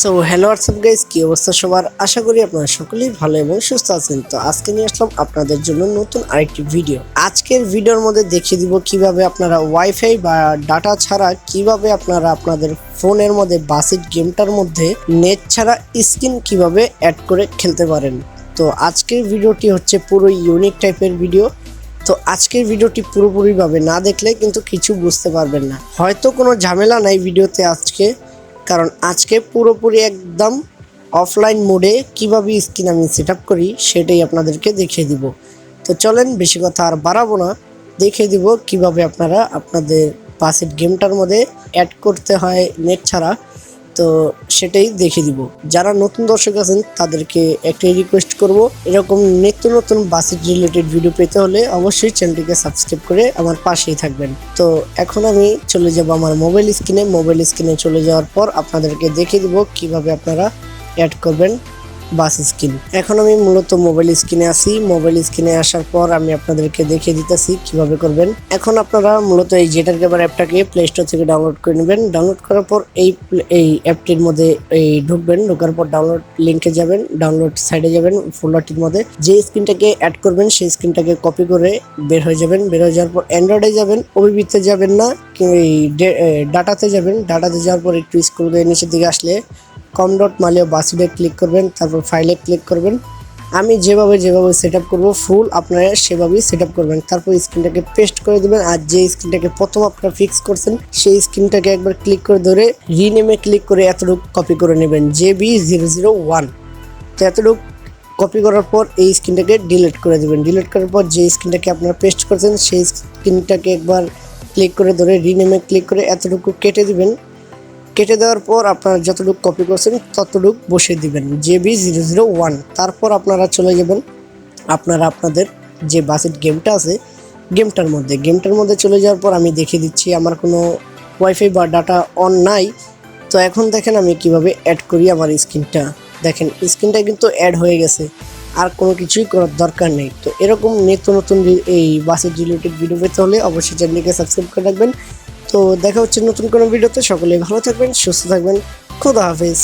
So hello WhatsApp guys কী অবস্থা সবার? আশা করি আপনারা সকলেই ভালো এবং সুস্থ আছেন। তো আজকে নিয়ে আসলাম আপনাদের জন্য নতুন আরেকটি ভিডিও আজকের ভিডিওর মধ্যে দেখিয়ে দিব কীভাবে আপনারা ওয়াইফাই বা ডাটা ছাড়া কীভাবে আপনারা আপনাদের ফোনের মধ্যে বাসিট গেমটার মধ্যে নেট ছাড়া স্ক্রিন কীভাবে অ্যাড করে খেলতে পারেন। তো আজকের ভিডিওটি হচ্ছে পুরো ইউনিক টাইপের ভিডিও তো আজকের ভিডিওটি পুরোপুরিভাবে না দেখলে কিন্তু কিছু বুঝতে পারবেন না। হয়তো কোনো ঝামেলা নাই ভিডিওতে আজকে। কারণ আজকে পুরোপুরি একদম অফলাইন মোডে কীভাবে স্ক্রিন আমি সেট করি সেটাই আপনাদেরকে দেখিয়ে দিব। তো চলেন বেশি কথা আর বাড়াবো না। দেখিয়ে দিব কীভাবে আপনারা আপনাদের পাসের গেমটার মধ্যে অ্যাড করতে হয় নেট ছাড়া। তো সেটাই দেখে দিব। যারা নতুন দর্শক আছেন, তাদেরকে একটাই রিকোয়েস্ট করব, এরকম নিত্য নতুন বাসের রিলেটেড ভিডিও পেতে হলে অবশ্যই চ্যানেলটিকে সাবস্ক্রাইব করে আমার পাশেই থাকবেন। তো এখন আমি চলে যাব আমার মোবাইল স্ক্রিনে মোবাইল স্ক্রিনে চলে যাওয়ার পর আপনাদেরকে দেখে দিব কীভাবে আপনারা অ্যাড করবেন। বাস স্ক্রিন এখন আমি মূলত মোবাইল স্ক্রিনে আসি মোবাইল স্ক্রিনে আসার পর আমি আপনাদেরকে দেখিয়ে দিতেছি কীভাবে করবেন। এখন আপনারা মূলত এই জেটার ক্যামেরা অ্যাপটাকে প্লে স্টোর থেকে ডাউনলোড করে নেবেন। ডাউনলোড করার পর এই এই অ্যাপটির মধ্যে এই ঢুকবেন। ঢোকার পর ডাউনলোড লিঙ্কে যাবেন। ডাউনলোড সাইডে যাবেন ফোল্ডারটির মধ্যে। যে স্ক্রিনটাকে অ্যাড করবেন, সেই স্ক্রিনটাকে কপি করে বের হয়ে যাবেন। বের হয়ে যাওয়ার পর অ্যান্ড্রয়েডে যাবেন। ওবিবিতে যাবেন না। এই ডাটাতে যাবেন। ডাটাতে যাওয়ার পর একটু স্ক্রল করে নিচের দিকে আসলে কম ডট মালিয়া বাসিডে ক্লিক করবেন, তারপর ফাইলে ক্লিক করবেন। আমি যেভাবে যেভাবে সেট আপ করব ফুল আপনারা সেভাবেই সেট আপ করবেন। তারপর স্ক্রিনটাকে পেস্ট করে দেবেন আর যে স্ক্রিনটাকে প্রথম আপনারা ফিক্স করছেন, সেই স্ক্রিনটাকে একবার ক্লিক করে ধরে রিনেমে ক্লিক করে এতটুকু কপি করে নেবেন J B zero zero one তো এতটুকু কপি করার পর এই স্ক্রিনটাকে ডিলিট করে দেবেন। ডিলিট করার পর যে স্ক্রিনটাকে আপনারা পেস্ট করছেন, সেই স্ক্রিনটাকে একবার ক্লিক করে ধরে রিনেমে ক্লিক করে এতটুকু কেটে দিবেন। কেটে দেওয়ার পর আপনারা যতটুকু কপি করছেন ততটুকু বসিয়ে দিবেন। জেবি জিরো জিরো ওয়ান, তারপর আপনারা চলে যাবেন আপনারা আপনাদের যে বাসেট গেমটা আছে গেমটার মধ্যে। গেমটার মধ্যে চলে যাওয়ার পর আমি দেখিয়ে দিচ্ছি আমার কোনো ওয়াইফাই বা ডাটা অন নাই। তো এখন দেখেন আমি কীভাবে অ্যাড করি আমার স্ক্রিনটা দেখেন স্ক্রিনটা কিন্তু অ্যাড হয়ে গেছে। আর কোনো কিছুই করার দরকার নেই। তো এরকম নিত্য নতুন এই বাসের রিলেটেড ভিডিও পেতে হলে অবশ্যই চ্যানেলকে সাবস্ক্রাইব করে রাখবেন। তো দেখা হচ্ছে নতুন কোনো ভিডিওতে সকলে ভালো থাকবেন, সুস্থ থাকবেন। খুদা হাফেজ।